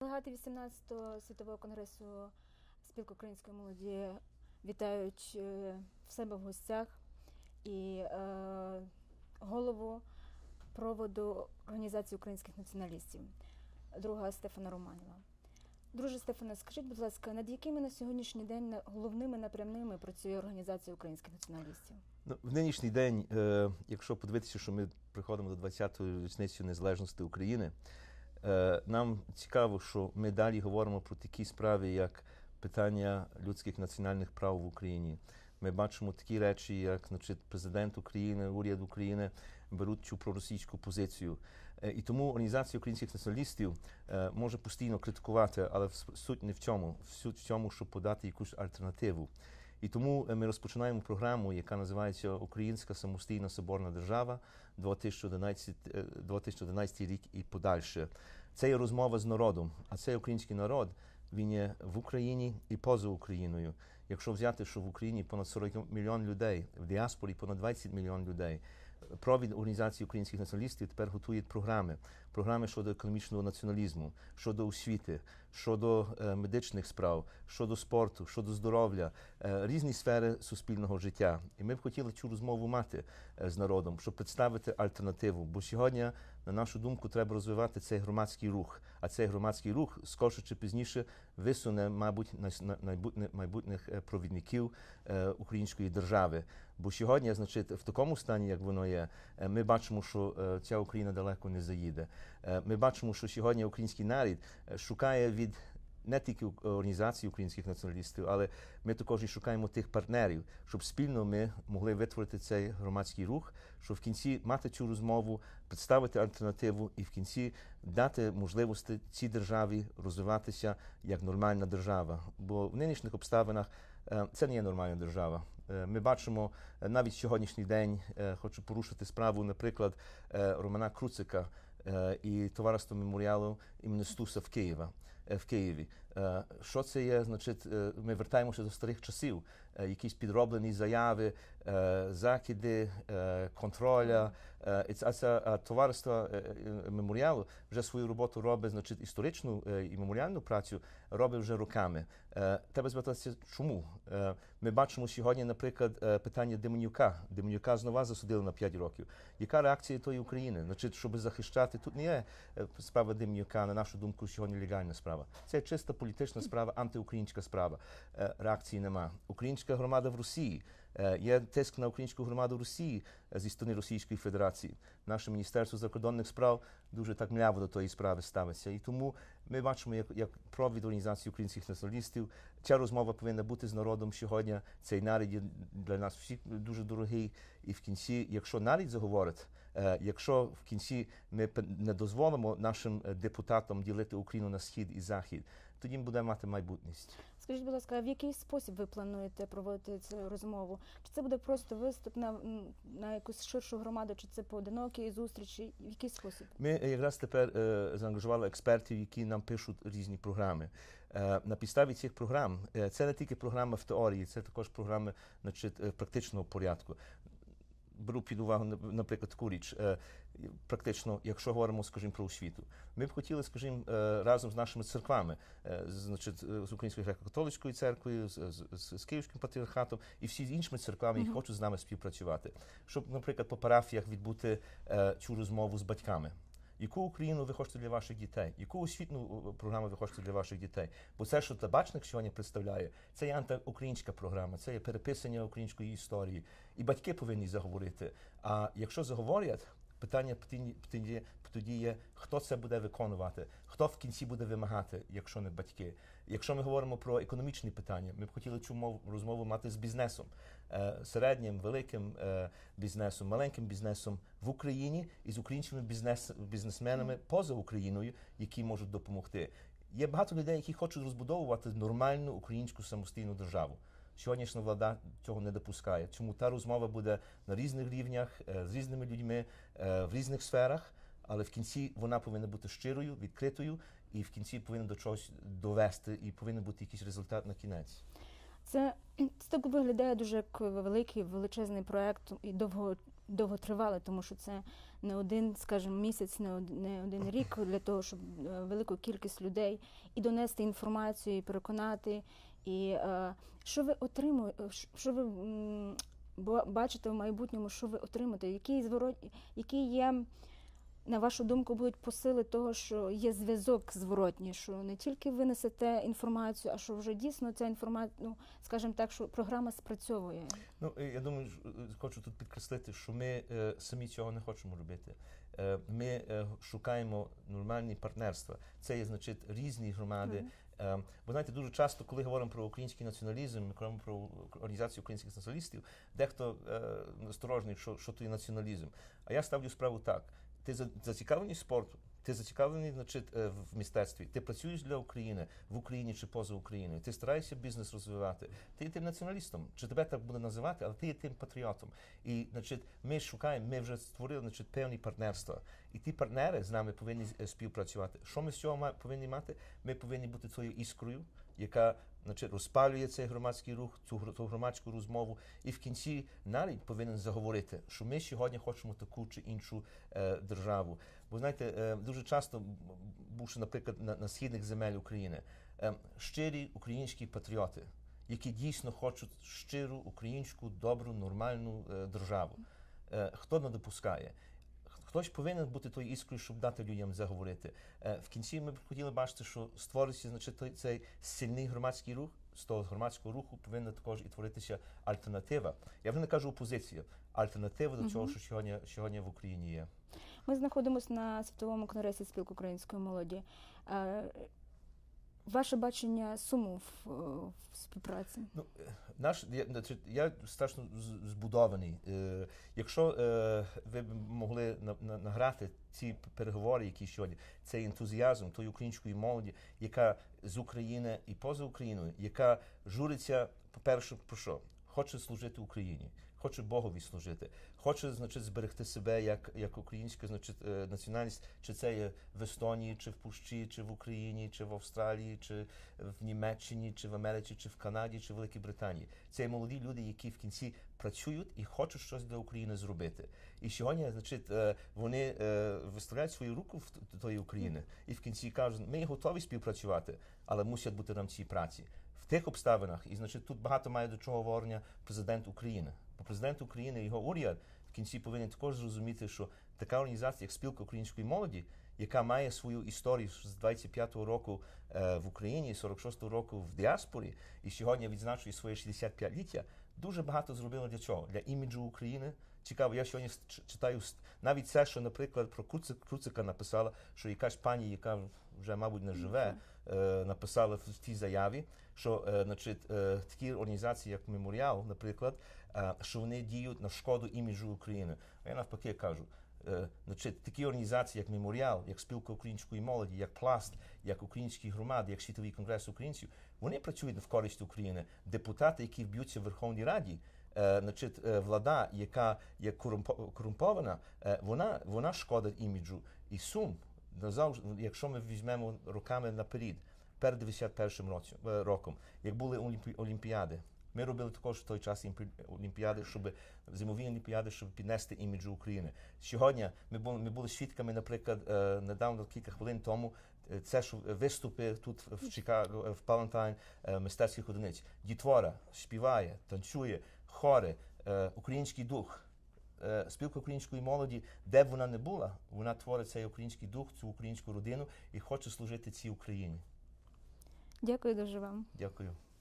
Делегати 18-го світового конгресу спілки української молоді вітають е, в себе в гостях і е, голову проводу Організації українських націоналістів, друга Стефана Романова. Друже Стефане, скажіть, будь ласка, над якими на сьогоднішній день головними напрямними працює Організація українських націоналістів? Ну, в нинішній день, е, якщо подивитися, що ми приходимо до 20-ї річниці незалежності України, нам цікаво, що ми далі говоримо про такі справи, як питання людських національних прав в Україні. Ми бачимо такі речі, як значить, президент України, уряд України беруть цю проросійську позицію. Е, І тому Організація українських націоналістів е, може постійно критикувати, але суть не в цьому. Суть в цьому, щоб подати якусь альтернативу. І тому е, ми розпочинаємо програму, яка називається Українська самостійна соборна держава 2011, е, 2011 рік і подальше. Це є розмова з народом, а цей український народ він є в Україні і поза Україною. Якщо взяти, що в Україні понад 40 мільйон людей, в діаспорі понад 20 мільйон людей. Провід організації українських націоналістів тепер готує програми. Програми щодо економічного націоналізму, щодо освіти, щодо е, медичних справ, щодо спорту, щодо здоров'я, е, різні сфери суспільного життя. І ми б хотіли цю розмову мати е, з народом, щоб представити альтернативу. Бо сьогодні, на нашу думку, треба розвивати цей громадський рух. А цей громадський рух скорше чи пізніше висуне, мабуть, майбутніх провідників української держави. Бо сьогодні, значить, в такому стані, як воно є, е, ми бачимо, що е, ця Україна далеко не заїде. Е, Ми бачимо, що сьогодні український народ шукає від не тільки організації українських націоналістів, але ми також і шукаємо тих партнерів, щоб спільно ми могли витворити цей громадський рух, щоб в кінці мати цю розмову, представити альтернативу і в кінці дати можливості цій державі розвиватися як нормальна держава. Бо в нинішніх обставинах це не є нормальна держава. Е, Ми бачимо е, навіть сьогоднішній день, е, хочу порушити справу, наприклад, Романа Круцика і товариство меморіалу імені Стуса в Києва. е, В Києві. Е, Що це є? Значить, е, ми вертаємося до старих часів, Е, якісь підроблені заяви, закиди, контроля. А це товариство меморіалу вже свою роботу робить, значить, історичну і меморіальну працю робить вже роками. Треба звертатися, чому? Ми бачимо сьогодні, наприклад, питання Деменюка. Деменюка знову засудили на 5 років. Яка реакція тої України? Значить, щоб захищати, тут не є справа Деменюка, на нашу думку, сьогодні легальна справа. Це чиста політична справа, антиукраїнська справа. Е, Реакції нема. Українська громада в Росії. Е, Є тиск на українську громаду в Росії е, зі сторони Російської Федерації. Наше Міністерство закордонних справ дуже так мляво до тої справи ставиться. І тому ми бачимо, як, як провід організації українських націоналістів. Ця розмова повинна бути з народом сьогодні. Цей нарід для нас всіх дуже дорогий. І в кінці, якщо нарід заговорить, якщо в кінці ми не дозволимо нашим депутатам ділити Україну на схід і захід, тоді ми будемо мати майбутність. Скажіть, будь ласка, в який спосіб ви плануєте проводити цю розмову? Чи це буде просто виступ на, на якусь ширшу громаду, чи це поодинокі зустрічі? В який спосіб? Ми якраз тепер е, заангажували експертів, які нам пишуть різні програми. Е, на підставі цих програм е, це не тільки програми в теорії, це також програми значить, е, практичного порядку. Беру під увагу, нап- наприклад, таку річ. Е, Практично, якщо говоримо, скажімо, про освіту, ми б хотіли, скажімо, е, разом з нашими церквами, е, значить, з Українською греко-католицькою церквою, з, з, з, Київським патріархатом і всі з іншими церквами, які хочуть з нами співпрацювати, щоб, наприклад, по парафіях відбути цю розмову з батьками. Яку Україну ви хочете для ваших дітей? Яку освітну програму ви хочете для ваших дітей? Бо це, що табачник сьогодні представляє, це є антиукраїнська програма, це є переписання української історії. І батьки повинні заговорити. А якщо заговорять, питання тоді- є, хто це буде виконувати, хто в кінці буде вимагати, якщо не батьки. Якщо ми говоримо про економічні питання, ми б хотіли цю мов- розмову мати з бізнесом, е, середнім, великим е, бізнесом, маленьким бізнесом в Україні і з українськими бізнес, бізнесменами поза Україною, які можуть допомогти. Є багато людей, які хочуть розбудовувати нормальну українську самостійну державу. Сьогоднішня влада цього не допускає. Чому та розмова буде на різних рівнях, е, з різними людьми, е, в різних сферах, але в кінці вона повинна бути щирою, відкритою, і в кінці повинна до чогось довести, і повинен бути якийсь результат на кінець. Це, це так виглядає дуже як великий величезний проект і довго довготривале, тому що це не один, скажімо, місяць, не один, не один рік для того, щоб е, велику кількість людей і донести інформацію, і переконати. І е, що ви отримуєте, що ви бачите в майбутньому, що ви отримаєте, які зворот, які є. На вашу думку, будуть посили того, що є зв'язок зворотній, що не тільки ви несете інформацію, а що вже дійсно ця інформація, ну скажімо так, що програма спрацьовує. Ну, я думаю, е, хочу тут підкреслити, що ми е, самі цього не хочемо робити. Е, ми е, шукаємо нормальні партнерства. Це є, значить, різні громади. Мгм. Е, бо знаєте, дуже часто, коли говоримо про український націоналізм, говоримо про організацію українських націоналістів, дехто е, насторожний, що, що то є націоналізм. А я ставлю справу так: ти за- зацікавлений спортом, ти зацікавлений, значить, е, в мистецтві, ти працюєш для України в Україні чи поза Україною, ти стараєшся бізнес розвивати. Ти є тим націоналістом, чи тебе так буде називати, але ти є тим патріотом. І значить, ми шукаємо, ми вже створили значить, певні партнерства. І ті партнери з нами повинні е, співпрацювати. Що ми з цього повинні мати? Ми повинні бути твоєю іскрою, яка значить, розпалює цей громадський рух, цю ту громадську розмову, і в кінці нарід повинен заговорити, що ми сьогодні хочемо таку чи іншу е, державу. Бо знаєте, е, дуже часто, бувши, наприклад, на, на східних земель України, е, щирі українські патріоти, які дійсно хочуть щиру українську, добру, нормальну е, державу. Е, хто не допускає? Хтось повинен бути тою іскрою, щоб дати людям заговорити. Е, В кінці ми б хотіли бачити, що створиться значить, цей сильний громадський рух. З того громадського руху повинна також і творитися альтернатива. Я вже не кажу опозиція, альтернатива до цього, що сьогодні, сьогодні в Україні є. Ми знаходимося на світовому конгресі спілку української молоді. Е, Ваше бачення суму в, в співпраці? Ну, е, наш я, значить, я страшно збудований. Е, якщо е, ви б могли на, на, награти ці переговори, які сьогодні, цей ентузіазм тої української молоді, яка з України і поза Україною, яка журиться, по-перше, про що? Хоче служити Україні, хоче Богові служити, хоче, значить, зберегти себе як, як українська значить, е, національність, чи це є в Естонії, чи в Пущі, чи в Україні, чи в Австралії, чи в Німеччині, чи в Америці, чи в Канаді, чи в Великій Британії. Це є молоді люди, які в кінці працюють і хочуть щось для України зробити. І сьогодні, значить, е, вони е, виставляють свою руку в тої України і в кінці кажуть, ми готові співпрацювати, але мусять бути нам ці праці. В тих обставинах, і значить, тут багато має до чого говорення президент України. Президент України його уряд в кінці повинен також зрозуміти, що така організація, як спілка української молоді, яка має свою історію з 25-го року е, в Україні, 46-го року в діаспорі, і сьогодні відзначує своє 65-ліття, дуже багато зробила для чого? Для іміджу України. Цікаво, я сьогодні читаю навіть це, що, наприклад, про Круцик, Круцика написала, що якась пані, яка вже, мабуть, не живе, е, написала в тій заяві, що е, значить, такі організації, як Меморіал, наприклад, що вони діють на шкоду іміджу України. А я навпаки кажу. е, Значить, такі організації, як Меморіал, як спілка української молоді, як Пласт, як українські громади, як світовий конгрес українців, вони працюють в користь України. Депутати, які вб'ються в Верховній Раді, е, значить, е, влада, яка є корумпо- корумпована, е, вона, вона шкодить іміджу. І сум, назавжди, якщо ми візьмемо роками наперед, перед 91 році, е, роком, як були олімпі- олімпіади. Ми робили також в той час імпі- олімпіади, щоб зимові олімпіади, щоб піднести іміджу України. Сьогодні ми були, ми були свідками, наприклад, е, недавно кілька хвилин тому. е, Це що виступи тут в Чикаго, е, в Палантайн мистецьких одиниць. Дітвора співає, танцює, хори, український дух. Спілка української молоді, де б вона не була, вона творить цей український дух, цю українську родину і хоче служити цій Україні. Дякую дуже вам. Дякую.